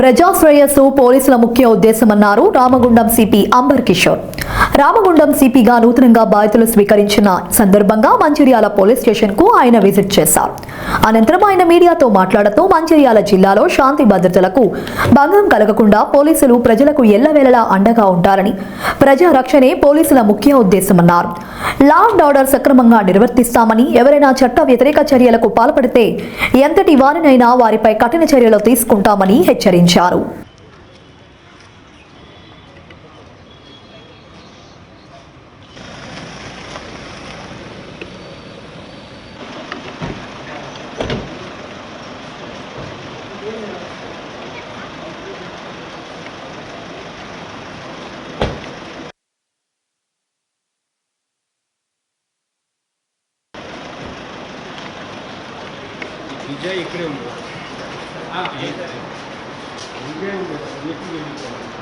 ప్రజాశ్రేయస్సు పోలీసుల ముఖ్య ఉద్దేశమన్నారు రామగుండం సిపి అంబర్ కిషోర్. రామగుండం సిపిగా నూతనంగా బాధితులు స్వీకరించిన సందర్భంగా మంచిర్యాల పోలీస్ స్టేషన్కు ఆయన విజిట్ చేశారు. అనంతరం ఆయన మీడియాతో మాట్లాడుతూ మంచిర్యాల జిల్లాలో శాంతి భద్రతలకు భంగం కలగకుండా పోలీసులు ప్రజలకు ఎల్లవేళలా అండగా ఉంటారని ప్రజా రక్షణే పోలీసుల ముఖ్య ఉద్దేశమన్నారు. లా అండ్ ఆర్డర్ సక్రమంగా నిర్వర్తిస్తామని ఎవరైనా చట్ట వ్యతిరేక చర్యలకు పాల్పడితే ఎంతటి వారినైనా వారిపై కఠిన చర్యలు తీసుకుంటామని హెచ్చరించారు. విజయ్ ఇక్కడే ఉంది విజయ్ ఉంది ఎత్తి వెళ్ళిపోవాలి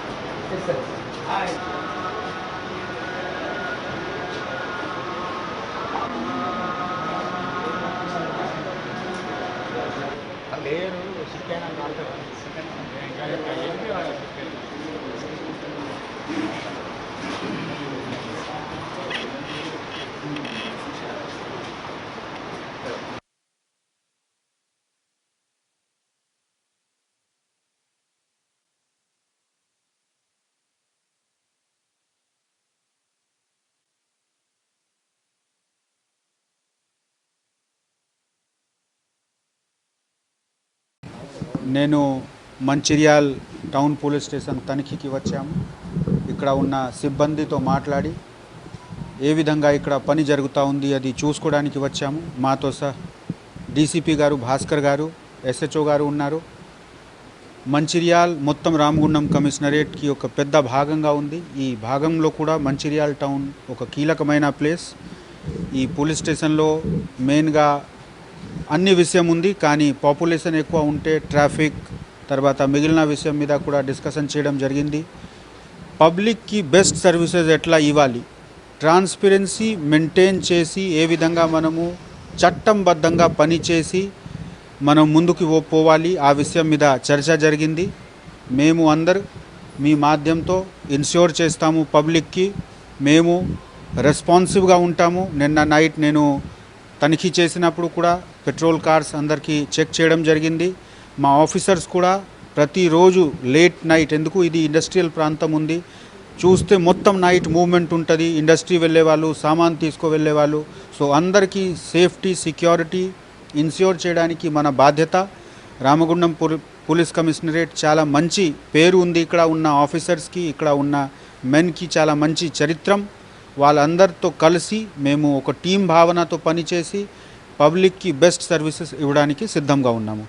లేరు చికెన్ నేను మంచిర్యాల్ టౌన్ పోలీస్ స్టేషన్ తనిఖీకి వచ్చాము. ఇక్కడ ఉన్న సిబ్బందితో మాట్లాడి ఏ విధంగా ఇక్కడ పని జరుగుతూ ఉంది అది చూసుకోవడానికి వచ్చాము. మాతో సహా డీసీపీ గారు భాస్కర్ గారు ఎస్హెచ్ఓ గారు ఉన్నారు. మంచిర్యాల్ మొత్తం రామగుండం కమిషనరేట్కి ఒక పెద్ద భాగంగా ఉంది. ఈ భాగంలో కూడా మంచిర్యాల్ టౌన్ ఒక కీలకమైన ప్లేస్. ఈ పోలీస్ స్టేషన్లో మెయిన్గా అన్ని విషయం ఉంది కానీ పాపులేషన్ ఎక్కువ ఉంటే ట్రాఫిక్ తర్వాత మిగిలిన విషయం మీద కూడా డిస్కషన్ చేయడం జరిగింది. పబ్లిక్కి బెస్ట్ సర్వీసెస్ ఎట్లా ఇవ్వాలి? ట్రాన్స్పరెన్సీ మెయింటైన్ చేసి ఏ విధంగా మనము చట్టంబద్ధంగా పనిచేసి మనం ముందుకు పోవాలి ఆ విషయం మీద చర్చ జరిగింది. మేము అందరు మీ మాధ్యంతో ఇన్ష్యూర్ చేస్తాము పబ్లిక్కి. మేము రెస్పాన్సివ్గా ఉంటాము. నిన్న నైట్ నేను తనిఖీ చేసినప్పుడు కూడా పెట్రోల్ కార్స్ అందరికీ చెక్ చేయడం జరిగింది. మా ఆఫీసర్స్ కూడా ప్రతిరోజు లేట్ నైట్ ఎందుకు ఇది ఇండస్ట్రియల్ ప్రాంతం ఉంది. చూస్తే మొత్తం నైట్ మూవ్మెంట్ ఉంటుంది. ఇండస్ట్రీ వెళ్ళే వాళ్ళు సామాన్ తీసుకు వెళ్ళే. వాళ్ళు సో అందరికీ సేఫ్టీ సెక్యూరిటీ ఇన్ష్యూర్ చేయడానికి మన బాధ్యత. రామగుండం పోలీస్ కమిషనరేట్ చాలా మంచి పేరు ఉంది. ఇక్కడ ఉన్న ఆఫీసర్స్కి ఇక్కడ ఉన్న మెన్కి చాలా మంచి చరిత్రం. వాళ్ళందరితో కలిసి మేము ఒక టీం భావనతో పనిచేసి పబ్లిక్కి బెస్ట్ సర్వీసెస్ ఇవ్వడానికి సిద్ధంగా ఉన్నాము.